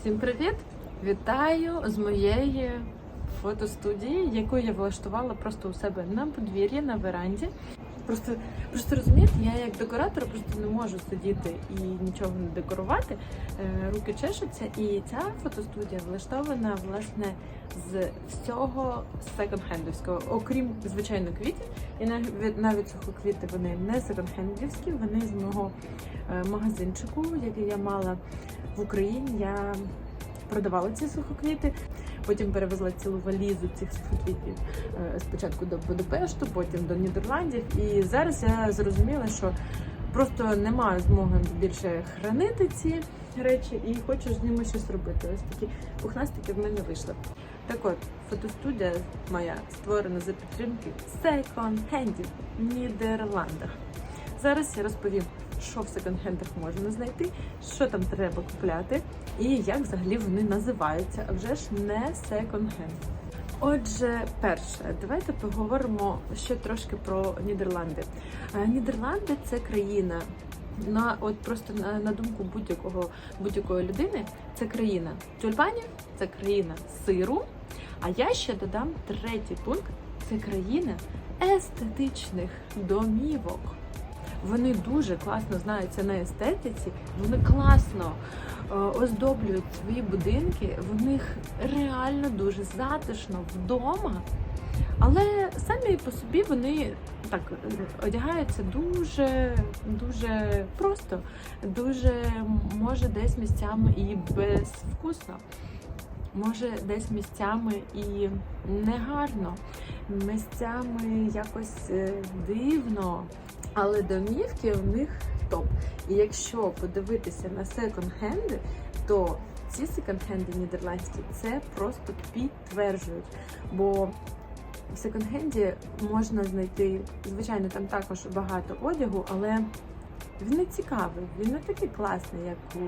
Всім привіт! Вітаю з моєї фотостудії, яку я влаштувала просто у себе на подвір'ї, на веранді. Просто, просто розумієте, я як декоратор просто не можу сидіти і нічого не декорувати. Е, Руки чешуться, і ця фотостудія влаштована власне з всього секонд-хендовського, окрім звичайно квітів. І навіть навіть сухоквіти вони не секонд-хендівські, вони з мого е, магазинчику, який я мала в Україні. Я продавала ці сухоквіти, потім перевезла цілу валізу цих сухоквітів е, спочатку до Будапешту, потім до Нідерландів. І зараз я зрозуміла, що просто не маю змоги більше хранити ці речі і хочу з ними щось робити. Ось такі пухнастики в мене вийшли. Так от, фотостудія моя створена за підтримки секонд-хендів в Нідерландах. Зараз я розповім, що в секонд-хендах можна знайти, що там треба купляти і як взагалі вони називаються, а вже ж не секонд-хенд. Отже, перше, давайте поговоримо ще трошки про Нідерланди. Е, Нідерланди це країна. На от просто на, на думку будь-якого будь-якої людини, це країна тюльпанів, це країна сиру. А я ще додам третій пункт: це країна естетичних домівок. Вони дуже класно знаються на естетиці, вони класно е, оздоблюють свої будинки, в них реально дуже затишно вдома. Але самі по собі вони так одягаються дуже дуже просто, дуже може десь місцями і безвкусно, може десь місцями і негарно, місцями якось е, дивно. Але домівки у них топ. І якщо подивитися на секонд-хенди, то ці секонд-хенди нідерландські це просто підтверджують. Бо в секонд-хенді можна знайти, звичайно, там також багато одягу, але він не цікавий, він не такий класний, як у,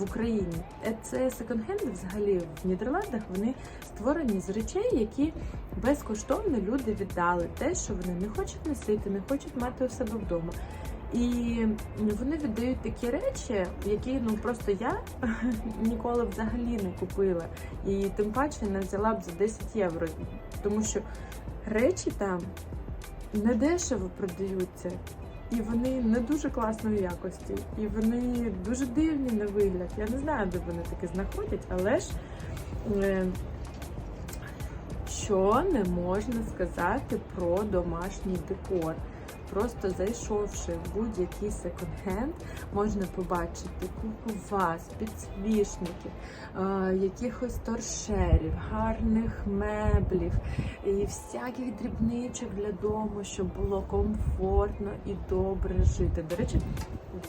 в Україні. Е, Це секонд-хенди взагалі в Нідерландах вони створені з речей, які безкоштовно люди віддали. Те, що вони не хочуть носити, не хочуть мати у себе вдома. І вони віддають такі речі, які ну просто я ніколи взагалі не купила. І тим паче не взяла б за 10 євро, тому що речі там не дешево продаються. І вони не дуже класної якості, і вони дуже дивні на вигляд. Я не знаю, де вони таке знаходять, але ж е, що не можна сказати про домашній декор. Просто зайшовши в будь-який секонд-хенд, можна побачити купу ваз, підсвічників, е, якихось торшерів, гарних меблів і всяких дрібничок для дому, щоб було комфортно і добре жити. До речі,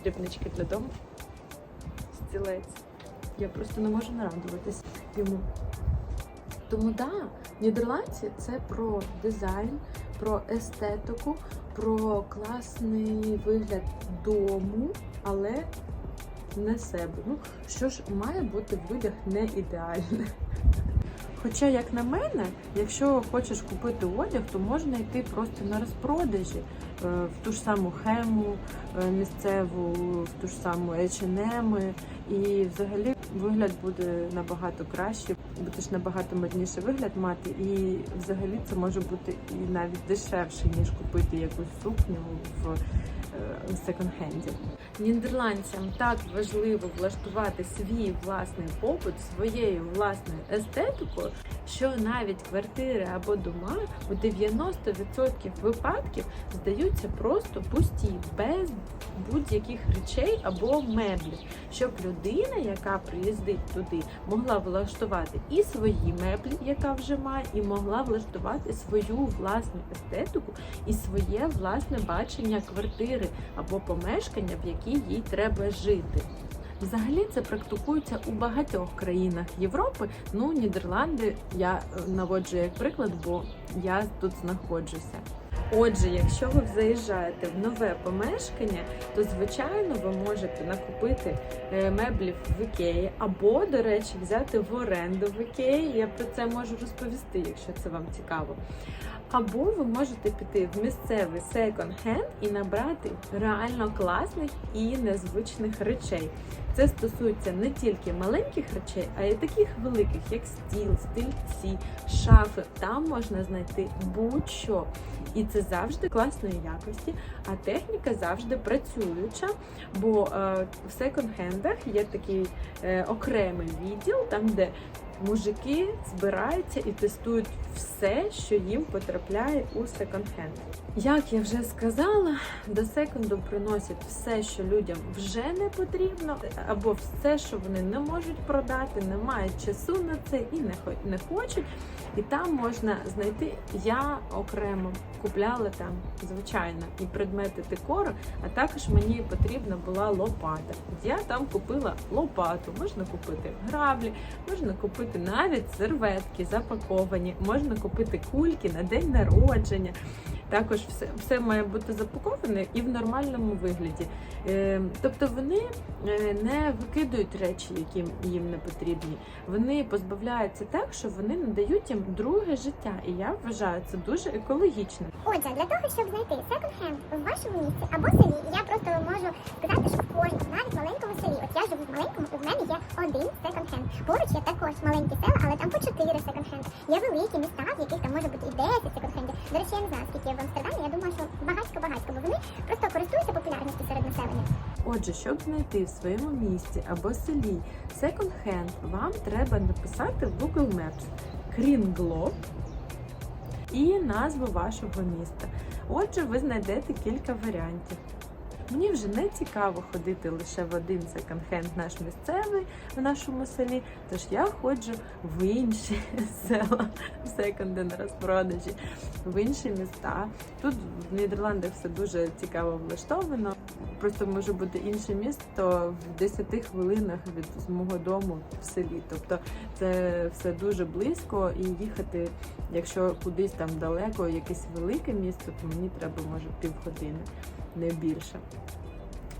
дрібнички для дому. Стілець. Я просто не можу нарадуватись йому. Тому да, нідерландці це про дизайн, про естетику, про класний вигляд дому, але не себе. Ну, що ж має бути вигляд не ідеальний. Хоча, як на мене, якщо хочеш купити одяг, то можна йти просто на розпродажі е, в ту ж саму хему е, місцеву, в ту ж саму H&M, і взагалі вигляд буде набагато краще, будеш набагато модніший вигляд мати, і взагалі це може бути і навіть дешевше, ніж купити якусь сукню в е, секонд-хенді. Нідерландцям так важливо влаштувати свій власний побут, своєю власною естетикою, що навіть квартири або дома у 90% випадків здаються просто пусті, без будь-яких речей або меблів, щоб людина, яка приїздить туди, могла влаштувати і свої меблі, яка вже має, і могла влаштувати свою власну естетику і своє власне бачення квартири або помешкання, в якій їй треба жити. Взагалі це практикується у багатьох країнах Європи. Ну, Нідерланди я наводжу як приклад, бо я тут знаходжуся. Отже, якщо ви заїжджаєте в нове помешкання, то звичайно ви можете накупити е, меблів в Ікеї або, до речі, взяти в оренду в Ікеї. Я про це можу розповісти, якщо це вам цікаво. Або ви можете піти в місцевий секонд-хенд і набрати реально класних і незвичних речей. Це стосується не тільки маленьких речей, а й таких великих, як стіл, стільці, шафи. Там можна знайти будь-що. І це завжди класної якості, а техніка завжди працююча. Бо е, в секонд-хендах є такий е, окремий відділ, там де мужики збираються і тестують все, що їм потрапляє у секонд-хенд. Як я вже сказала, до секонду приносять все, що людям вже не потрібно, або все, що вони не можуть продати, не мають часу на це і не хочуть. І там можна знайти. Я окремо купляла там, звичайно, і предмети декору, а також мені потрібна була лопата. Я там купила лопату, можна купити граблі, можна купити навіть серветки запаковані, можна купити кульки на день народження. Також все, все має бути запаковане і в нормальному вигляді. Е, тобто вони е, не викидують речі, які їм не потрібні. Вони позбавляються так, що вони надають їм друге життя. І я вважаю це дуже екологічно. Отже, для того, щоб знайти секонд-хенд в вашому місті або селі, я просто можу сказати, що в кожному, навіть маленькому селі, от я живу в маленькому, і в мене є один секонд-хенд. Поруч є також маленькі села, але там по чотири секонд-хенди. Є великі міста, в яких там може бути і 10 секонд-хендів. До речі, я не знаю, скільки в Амстердамі. Я думаю, що багатько-багатько, бо вони просто користуються популярністю серед населення. Отже, щоб знайти в своєму місті або селі секонд-хенд, вам треба написати в Google Maps Крінгло і назву вашого міста. Отже, ви знайдете кілька варіантів. Мені вже не цікаво ходити лише в один секонд-хенд наш місцевий в нашому селі, тож я ходжу в інші села, в секонди на розпродажі, в інші міста. Тут в Нідерландах все дуже цікаво влаштовано. Просто може бути інше місто в 10 хвилинах від мого дому в селі. Тобто це все дуже близько, і їхати, якщо кудись там далеко, якесь велике місто, то мені треба може півгодини, не більше.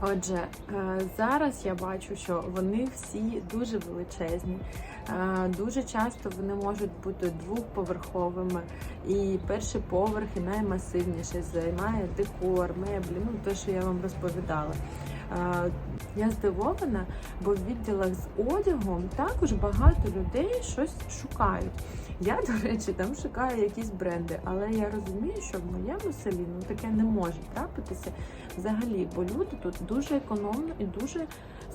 Отже, е, зараз я бачу, що вони всі дуже величезні. Е, Дуже часто вони можуть бути двохповерховими, і перший поверх і наймасивніший займає декор, меблі, ну те, що я вам розповідала. Я здивована, бо в відділах з одягом також багато людей щось шукають. Я, до речі, там шукаю якісь бренди, але я розумію, що в моєму селі ну таке не може трапитися взагалі, бо люди тут дуже економно і дуже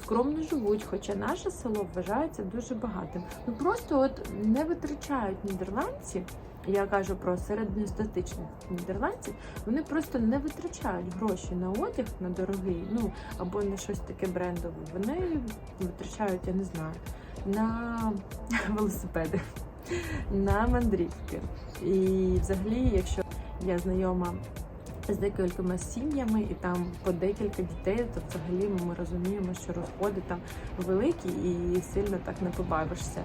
скромно живуть, хоча наше село вважається дуже багатим. Ну просто от не витрачають нідерландці. Я кажу про середньостатичних нідерландців. Вони просто не витрачають гроші на одяг, на дорогий, ну або на щось таке брендове. Вони витрачають, я не знаю, на велосипеди, на мандрівки. І взагалі, якщо я знайома з декількома сім'ями і там по декілька дітей, то взагалі ми розуміємо, що розходи там великі і сильно так не побавишся.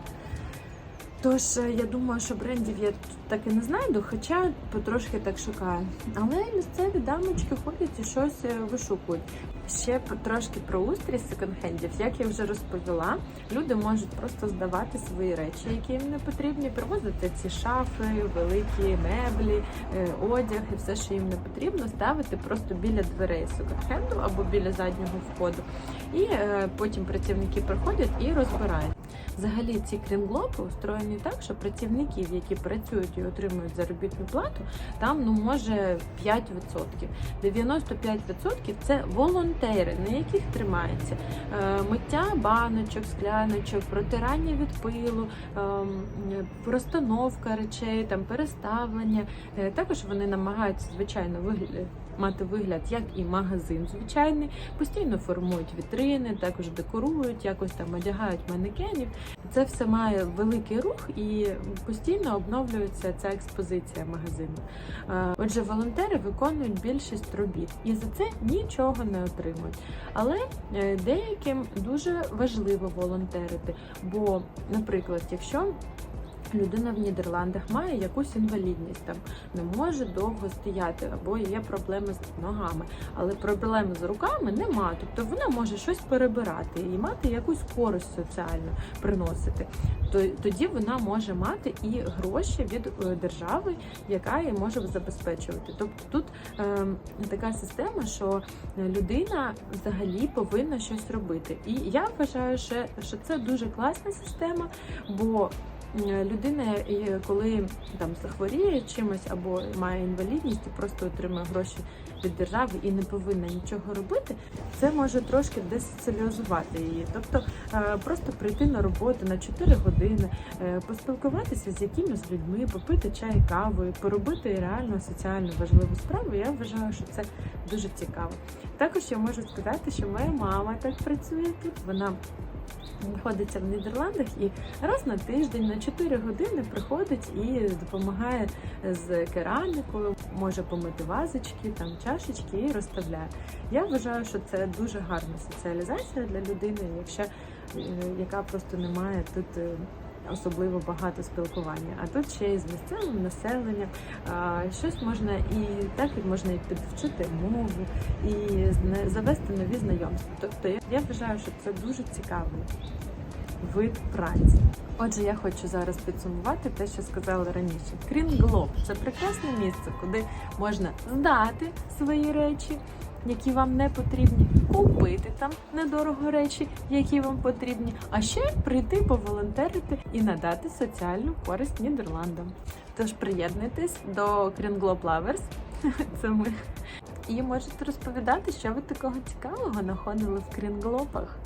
Тож е, я думаю, що брендів я тут так і не знайду, хоча потрошки так шукаю. Але місцеві дамочки ходять і щось е, вишукують. Ще трошки про устрій секонд-хендів. Як я вже розповіла, люди можуть просто здавати свої речі, які їм не потрібні, привозити ці шафи, великі меблі, е, одяг і все, що їм не потрібно, ставити просто біля дверей секонд-хенду або біля заднього входу. І е, потім працівники приходять і розбирають. Взагалі ці крінглопи устроєні так, що працівників, які працюють і отримують заробітну плату, там ну може 5%. 95% це волонтери, на яких тримається е, миття баночок, скляночок, протирання від пилу, ем, розстановка речей, там переставлення. Е, Також вони намагаються звичайно. Мати вигляд як і магазин звичайний, постійно формують вітрини, також декорують, якось там одягають манекенів. Це все має великий рух і постійно обновлюється ця експозиція магазину. Е, Отже, волонтери виконують більшість робіт і за це нічого не отримують. Але е, деяким дуже важливо волонтерити. Бо, наприклад, якщо людина в Нідерландах має якусь інвалідність, там не може довго стояти, або є проблеми з ногами, але проблеми з руками нема. Тобто вона може щось перебирати і мати якусь користь соціальну приносити. Тоді вона може мати і гроші від е, держави, яка її може забезпечувати. Тобто тут е, така система, що людина взагалі повинна щось робити. І я вважаю, що, це дуже класна система, бо людина, е, коли там захворіє чимось або має інвалідність і просто отримує гроші від держави і не повинна нічого робити, це може трошки десоціалізувати її. Тобто е, просто прийти на роботу на 4 години, е, поспілкуватися з якимись людьми, попити чай, каву, поробити реально соціально важливу справу. Я вважаю, що це дуже цікаво. Також я можу сказати, що моя мама так працює тут. Вона знаходиться в Нідерландах і раз на тиждень на 4 години приходить і допомагає з керамікою, може помити вазочки, там чашечки і розставляє. Я вважаю, що це дуже гарна соціалізація для людини, якщо е, яка просто не має тут. Особливо багато спілкування, а тут ще й з місцевим населенням щось можна і так і можна і підвчити мову, і завести нові знайомства. Тобто я вважаю, що це дуже цікавий вид праці. Отже, я хочу зараз підсумувати те, що сказала раніше. Крінглоб це прекрасне місце, куди можна здати свої речі, які вам не потрібні, купити там недорого речі, які вам потрібні, а ще прийти поволонтерити і надати соціальну користь Нідерландам. Тож приєднуйтесь до Крінглоб Lovers, це ми. І можете розповідати, що ви такого цікавого знаходили в Крінглопах.